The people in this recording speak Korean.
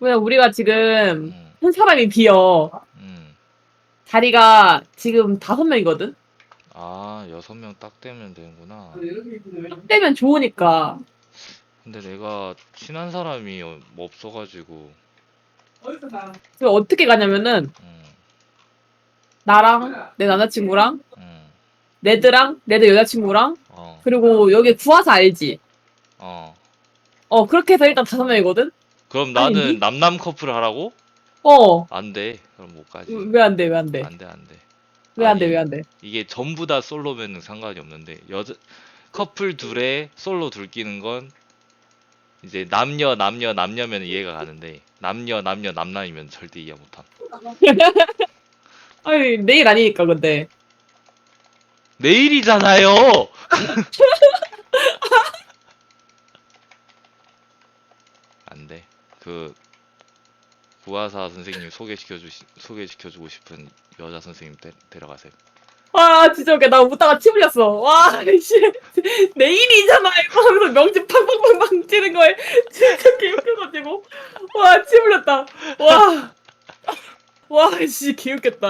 왜 우리가 지금 음, 한 사람이 비어. 음. 자리가 지금 다섯 명이거든? 아 여섯 명 딱 되면 되는구나. 되면 좋으니까. 근데 내가 친한 사람이 어- 뭐 없어가지고. 그래서 어떻게 가냐면은, 음, 나랑, 내 남자친구랑, 음, 레드랑, 레드 여자친구랑, 어, 그리고 여기 구하사 알지? 어. 어, 그렇게 해서 일단 다섯 명이거든? 그럼 아니, 나는 니- 남남 커플을 하라고? 어. 안 돼. 그럼 못 가지. 왜 안 돼, 왜 안 돼? 안 돼, 안 돼. 왜 안 돼, 아니, 왜 안 돼? 이게 전부 다 솔로면 상관이 없는데 여자 커플 둘에 솔로 둘 끼는 건 이제 남녀 남녀 남녀면 이해가 가는데 남녀 남녀 남남이면 절대 이해 못함. 아니, 내일 아니니까, 근데. 내일이잖아요. 안 돼. 그 구하사 선생님 소개시켜 주시 소개시켜 주고 싶은 여자 선생님 데, 데려가세요. 아, 진짜 웃겨. 나 웃다가 침 흘렸어. 와, 씨. 내 일이잖아. 이거 하면서 명치 팡팡팡팡 찌는 거에 진짜 개웃겨가지고. 와, 침 흘렸다. 와. 와, 씨, 개웃겼다.